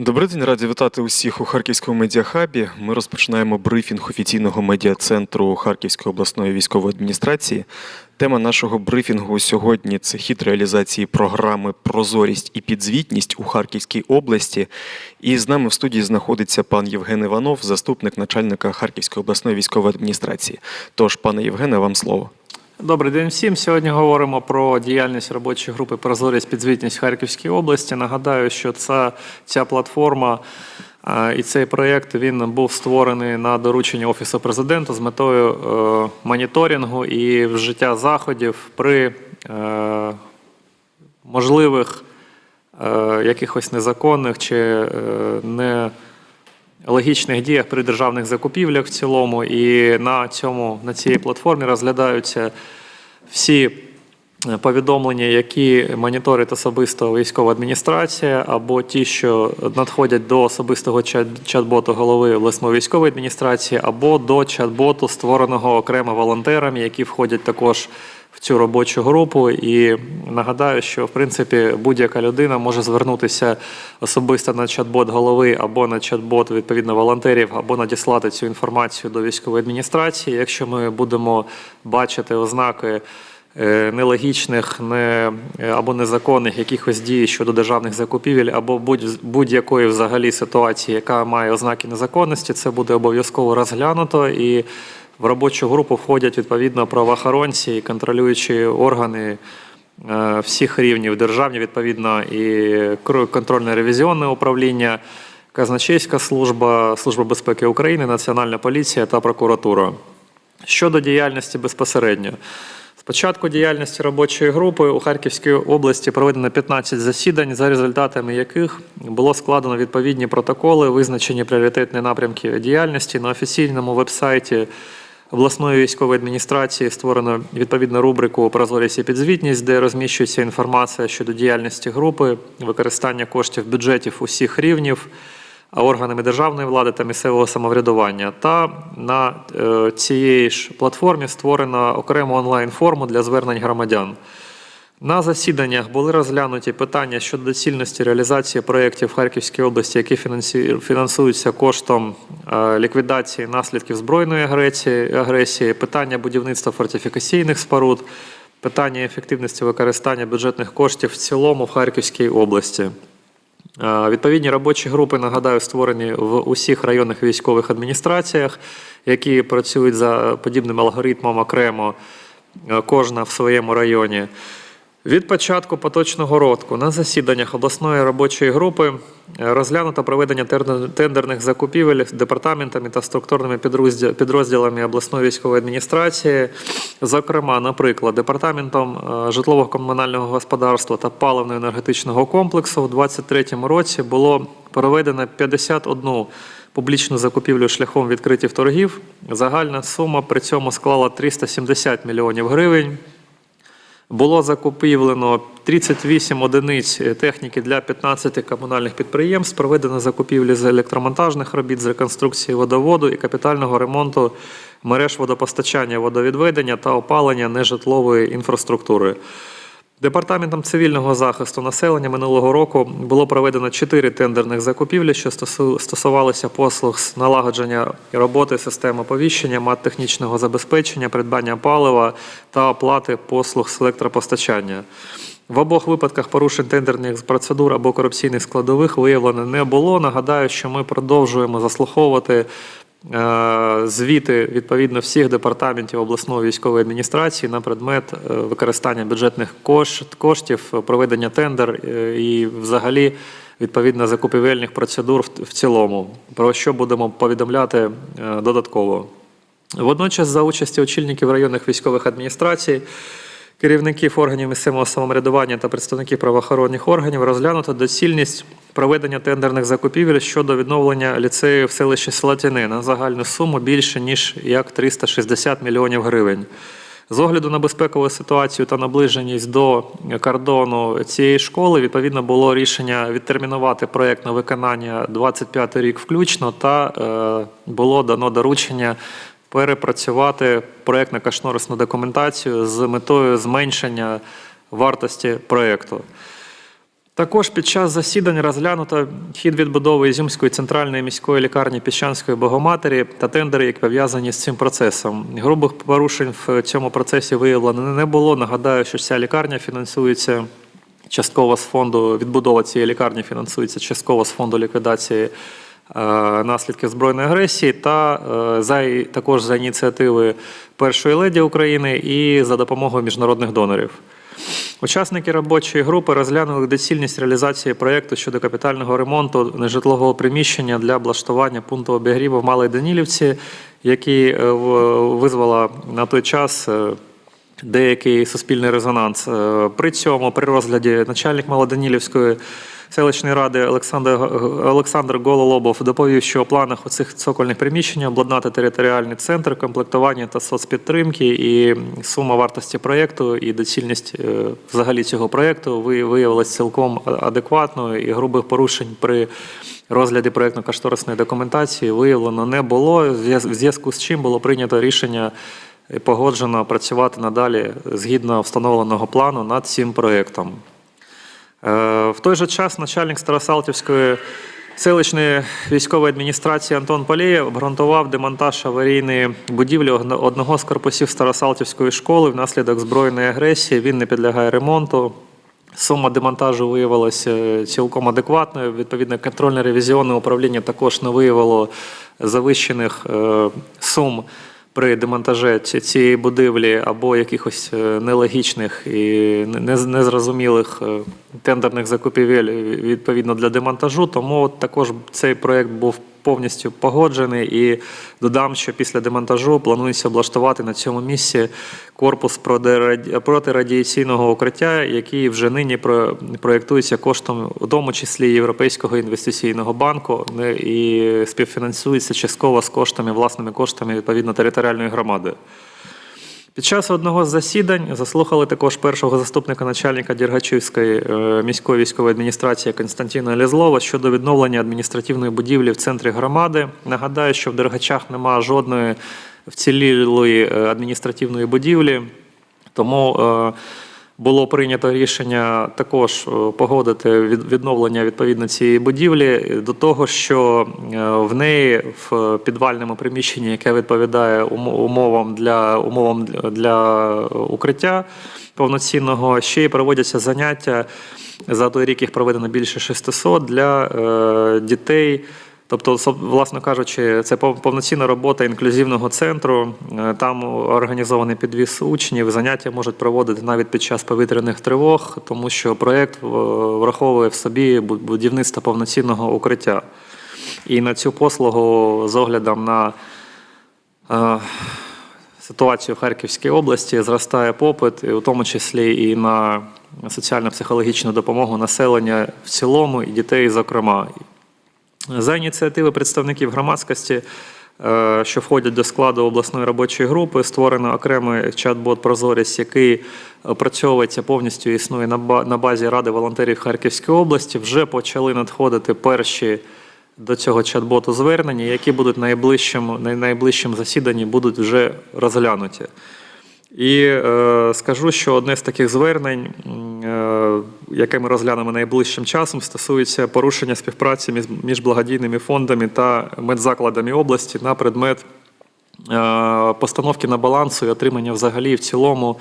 Добрий день, раді вітати усіх у Харківському медіахабі. Ми розпочинаємо брифінг офіційного медіа-центру Харківської обласної військової адміністрації. Тема нашого брифінгу сьогодні це хід реалізації програми Прозорість і підзвітність у Харківській області. І з нами в студії знаходиться пан Євген Іванов, заступник начальника Харківської обласної військової адміністрації. Тож, пане Євгене, вам слово. Добрий день всім. Сьогодні говоримо про діяльність робочої групи Прозорість підзвітність Харківській області. Нагадаю, що ця, ця платформа е, і цей проєкт він був створений на доручення Офісу президента з метою е, моніторингу і вжиття заходів при е, можливих е, якихось незаконних чи е, не діях при державних закупівлях в цілому. І на цьому на цій платформі розглядаються всі е, повідомлення, які моніторить особисто військова адміністрація, або ті, що надходять до особистого чат- чат-боту голови обласної військової адміністрації, або до чат-боту, створеного окремо волонтерами, які входять також в цю робочу групу. І нагадаю, що в принципі будь-яка людина може звернутися особисто на чат-бот голови або на чат-бот відповідно волонтерів, або надіслати цю інформацію до військової адміністрації. Якщо ми будемо бачити ознаки. е, Нелогічних не, або незаконних якихось дій щодо державних закупівель, або будь, будь-якої взагалі ситуації, яка має ознаки незаконності, це буде обов'язково розглянуто і в робочу групу входять відповідно правоохоронці і контролюючі органи е, всіх рівнів державні, відповідно, і кр- контрольно-ревізіонне управління, казначейська служба, Служба безпеки України, Національна поліція та прокуратура. Щодо діяльності безпосередньо. Спочатку діяльності робочої групи у Харківській області проведено 15 засідань, за результатами яких було складено відповідні протоколи, визначені пріоритетні напрямки діяльності. На офіційному вебсайті обласної військової адміністрації створено відповідну рубрику Прозорість і підзвітність, де розміщується інформація щодо діяльності групи, використання коштів бюджетів усіх рівнів органами державної влади та місцевого самоврядування. Та на е, цієї ж платформі створено окрему онлайн-форму для звернень громадян. На засіданнях були розглянуті питання щодо доцільності реалізації проєктів Харківській області, які фінансуються коштом е, ліквідації наслідків збройної агресії, агресії, питання будівництва фортифікаційних споруд, питання ефективності використання бюджетних коштів в цілому в Харківській області. Е, Відповідні робочі групи, нагадаю, створені в усіх районних військових адміністраціях, які працюють за подібним алгоритмом окремо, е, кожна в своєму районі. Від початку поточного року на засіданнях обласної робочої групи е, розглянуто проведення тендерних закупівель департаментами та структурними підрозділ- підрозділами обласної військової адміністрації. Зокрема, наприклад, департаментом е, житлово-комунального господарства та паливно-енергетичного комплексу у 2023 році було проведено 51 публічну закупівлю шляхом відкритих торгів. Загальна сума при цьому склала 370 мільйонів гривень. Було закупівлено 38 одиниць техніки для 15 комунальних підприємств. Проведено закупівлі з електромонтажних робіт, з реконструкції водоводу і капітального ремонту мереж водопостачання, водовідведення та опалення нежитлової інфраструктури. Департаментом цивільного захисту населення минулого року було проведено чотири тендерних закупівлі, що стосувалися послуг з налагодження роботи систем оповіщення, мат технічного забезпечення, придбання палива та оплати послуг з електропостачання. В обох випадках порушень тендерних процедур або корупційних складових виявлено не було. Нагадаю, що ми продовжуємо заслуховувати звіти відповідно всіх департаментів обласної військової адміністрації на предмет е, використання бюджетних коштів, проведення тендер е, і взагалі відповідно закупівельних процедур в- цілому, про що будемо повідомляти е, додатково. Водночас, за участі очільників районних військових адміністрацій, керівників органів місцевого самоврядування та представників правоохоронних органів розглянуто доцільність проведення тендерних закупівель щодо відновлення ліцею в селищі Слатяни на загальну суму більше ніж як 360 мільйонів гривень. З огляду на безпекову ситуацію та наближеність до кордону цієї школи, відповідно було рішення відтермінувати проєктне виконання 25 рік включно, та е, було дано доручення перепрацювати проєктно-кошторисну документацію з метою зменшення вартості проєкту. Також під час засідань розглянуто хід відбудови Ізюмської центральної міської лікарні Піщанської Богоматері та тендери, які пов'язані з цим процесом. Грубих порушень в цьому процесі виявлено не було. Нагадаю, що ця лікарня фінансується частково з фонду відбудова цієї лікарні фінансується частково з фонду ліквідації е, наслідків збройної агресії та е, за також за ініціативи першої леді України і за допомогою міжнародних донорів. Учасники робочої групи розглянули доцільність реалізації проєкту щодо капітального ремонту нежитлового приміщення для облаштування пункту обігріву в Малій Данілівці, який е, визвала на той час е, деякий суспільний резонанс. Е, При цьому, при розгляді, начальник Малоданілівської селищної ради Олександр, Олександр Гололобов доповів, що у планах оцих цокольних приміщень обладнати територіальний центр комплектування та соцпідтримки, і сума вартості проєкту і доцільність е, взагалі цього проєкту ви- виявилась цілком адекватною і грубих порушень при розгляді проєктно-кошторисної документації виявлено не було, в зв'яз- зв'язку з чим було прийнято рішення погоджено працювати надалі згідно встановленого плану над цим проєктом. Е, В той же час начальник Старосалтівської селищної військової адміністрації Антон Полєєв обґрунтував демонтаж аварійної будівлі одного з корпусів Старосалтівської школи внаслідок збройної агресії. Він не підлягає ремонту. Сума демонтажу виявилася цілком адекватною. Відповідно, контрольно-ревізіонне управління також не виявило завищених е, сум при демонтажі цієї будівлі або якихось е, нелогічних і не- не- незрозумілих е, тендерних закупівель відповідно для демонтажу. Тому також цей проект був повністю погоджений. І додам, що після демонтажу планується облаштувати на цьому місці корпус протираді- протирадіаційного укриття, який вже нині про- проєктується коштом, у тому числі Європейського інвестиційного банку, і співфінансується частково з коштами, власними коштами відповідно територіальної громади. Під час одного з засідань заслухали також першого заступника начальника Дергачівської е, міської військової адміністрації Константина Лізлова щодо відновлення адміністративної будівлі в центрі громади. Нагадаю, що в Дергачах немає жодної вцілілої е, адміністративної будівлі, тому е, було прийнято рішення також е, погодити від- відновлення відповідно цієї будівлі до того, що е, в неї в підвальному приміщенні, яке відповідає умо- умовам для умовам для укриття повноцінного, ще й проводяться заняття. За той рік їх проведено більше 600 для е, дітей. Тобто, власно кажучи, це повноцінна робота інклюзивного центру. Е, Там організований підвіз учнів. Заняття можуть проводити навіть під час повітряних тривог, тому що проєкт е, враховує в собі будівництво повноцінного укриття. І на цю послугу з оглядом на е, ситуацію в Харківській області зростає попит, у тому числі і на соціально-психологічну допомогу населення в цілому, і дітей, зокрема. За ініціативи представників громадськості, е, що входять до складу обласної робочої групи, створено окремий чат-бот Прозорість, який опрацьовується повністю існує на базі Ради волонтерів Харківської області. Вже почали надходити перші до цього чат-боту звернення, які будуть найближчим, на найближчим засіданні будуть вже розглянуті. І е, скажу, що одне з таких звернень, е, яке ми розглянемо найближчим часом, стосується порушення співпраці між, благодійними фондами та медзакладами області на предмет е, постановки на балансу і отримання взагалі в цілому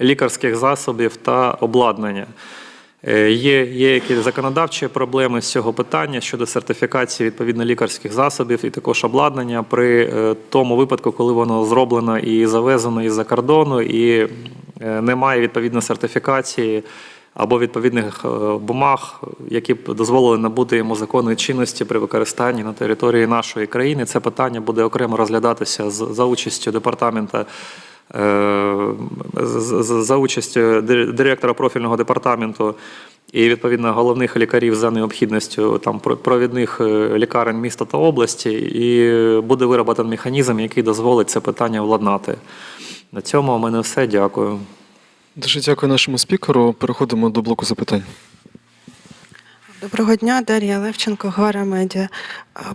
лікарських засобів та обладнання. Е, Є, є якісь законодавчі проблеми з цього питання щодо сертифікації відповідно лікарських засобів і також обладнання при е, тому випадку, коли воно зроблено і завезено із-за кордону, і немає відповідно сертифікації або відповідних е, бумаг, які б дозволили набути йому законної чинності при використанні на території нашої країни. Це питання буде окремо розглядатися за участю департамента е, за участю директора профільного департаменту і відповідно головних лікарів за необхідністю там про- провідних е, лікарень міста та області, і буде вироботаний механізм, який дозволить це питання владнати. На цьому у мене все. Дякую. Дуже дякую нашому спікеру. Переходимо до блоку запитань. Доброго дня, Дар'я Левченко, Гара Медіа.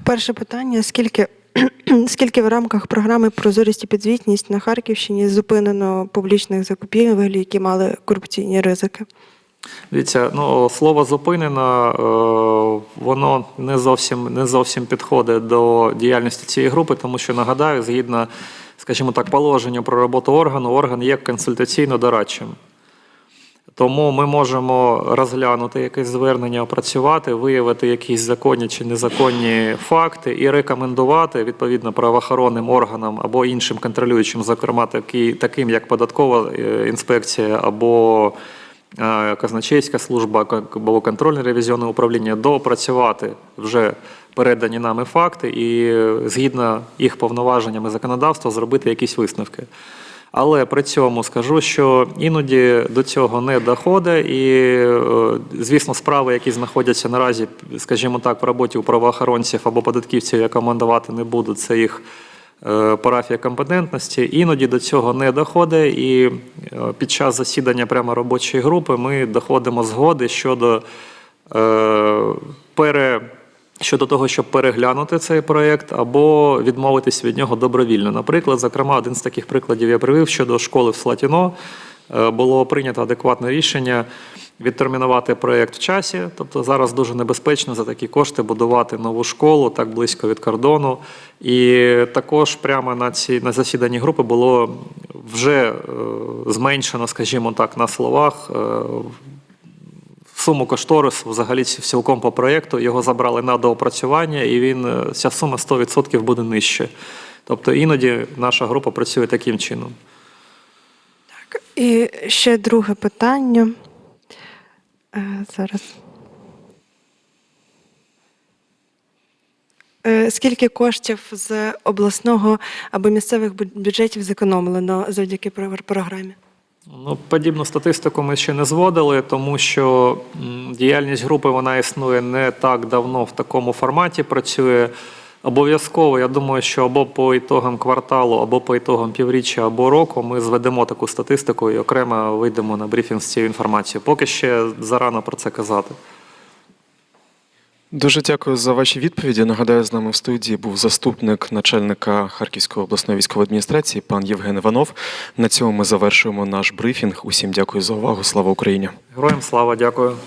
Перше питання: скільки, скільки в рамках програми Прозорість і підзвітність на Харківщині зупинено публічних закупівель, які мали корупційні ризики? Дивіться, ну слово зупинено, е, воно не зовсім не зовсім підходить до діяльності цієї групи, тому що нагадаю, згідно, скажімо так, положенню про роботу органу, орган є консультаційно-дорадчим. Тому ми можемо розглянути якесь звернення, опрацювати, виявити якісь законні чи незаконні факти і рекомендувати відповідно правоохоронним органам або іншим контролюючим, зокрема таким як податкова е, інспекція або е, казначейська служба або контрольне ревізіонне управління, доопрацювати вже передані нами факти і згідно їх повноваженнями законодавства зробити якісь висновки. Але при цьому скажу, що іноді до цього не доходить, і, е, звісно, справи, які знаходяться наразі, скажімо так, в роботі у правоохоронців або податківців, я не буду, це їх е, парафія компетентності. Іноді до цього не доходить, і е, під час засідання прямо робочої групи ми доходимо згоди щодо пере. Щодо того, щоб переглянути цей проєкт або відмовитись від нього добровільно. Наприклад, зокрема, один з таких прикладів я привів щодо школи в Слатіно. Е, Було прийнято адекватне рішення відтермінувати проєкт в часі. Тобто зараз дуже небезпечно за такі кошти будувати нову школу так близько від кордону. І також прямо на цій на засіданні групи було вже е, зменшено, скажімо так, на словах. Суму кошторису взагалі цілком по проєкту. Його забрали на доопрацювання, і він е, ця сума 100% буде нижче. Тобто іноді наша група працює таким чином. Так, І ще друге питання. Е, Зараз. Е, Скільки коштів з обласного або місцевих бю- бюджетів зекономлено завдяки програмі? Ну, подібну статистику ми ще не зводили, тому що діяльність групи вона існує не так давно в такому форматі. Працює обов'язково. Я думаю, що або по ітогам кварталу, або по ітогам півріччя, або року ми зведемо таку статистику і окремо вийдемо на брифінг з цією інформацією. Поки ще зарано про це казати. Дуже дякую за ваші відповіді. Нагадаю, з нами в студії був заступник начальника Харківської обласної військової адміністрації, пан Євген Іванов. На цьому ми завершуємо наш брифінг. Усім дякую за увагу. Слава Україні! Героям слава, дякую.